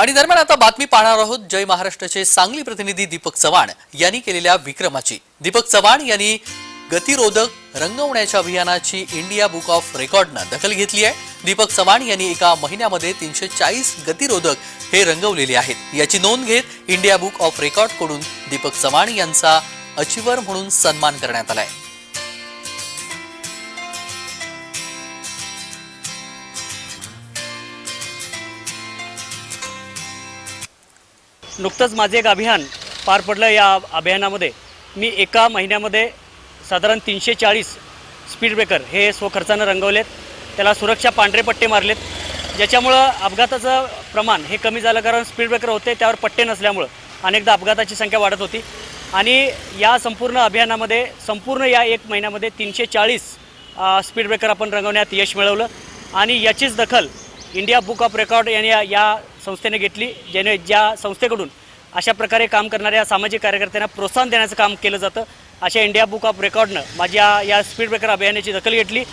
आणि दरम्यान आता बातमी पाहणार आहोत जय महाराष्ट्राचे सांगली प्रतिनिधी दीपक चव्हाण यांनी केलेल्या विक्रमाची. दीपक चव्हाण यांनी गतिरोधक रंगवण्याच्या अभियानाची इंडिया बुक ऑफ रेकॉर्डनं दखल घेतली आहे. दीपक चव्हाण यांनी एका महिन्यामध्ये तीनशे चाळीस गतिरोधक हे रंगवलेले आहेत. याची नोंद घेत इंडिया बुक ऑफ रेकॉर्डकडून दीपक चव्हाण यांचा अचिवर म्हणून सन्मान करण्यात आलाय नुकतंच माझे एक अभियान पार पडलं या अभियानामध्ये. मी एका महिन्यामध्ये साधारण तीनशे चाळीस स्पीड ब्रेकर हे स्वखर्चानं रंगवलेत. त्याला सुरक्षा पांढरे पट्टे मारलेत. ज्याच्यामुळं अपघाताचं प्रमाण हे कमी झालं कारण स्पीड ब्रेकर होते त्यावर पट्टे नसल्यामुळं अनेकदा अपघाताची संख्या वाढत होती. आणि या संपूर्ण अभियानामध्ये संपूर्ण या एक महिन्यामध्ये तीनशे चाळीस स्पीड ब्रेकर आपण रंगवण्यात यश मिळवलं. आणि याचीच दखल इंडिया बुक ऑफ रेकॉर्ड यांनी या- या संस्थेने घेतली ज्याने ज्या संस्थेकडून अशा प्रकारे काम करणाऱ्या सामाजिक कार्यकर्त्यांना प्रोत्साहन देण्याचं काम केलं जातं अशा इंडिया बुक ऑफ रेकॉर्डनं माझ्या या स्पीड ब्रेकर अभियानाची दखल घेतली.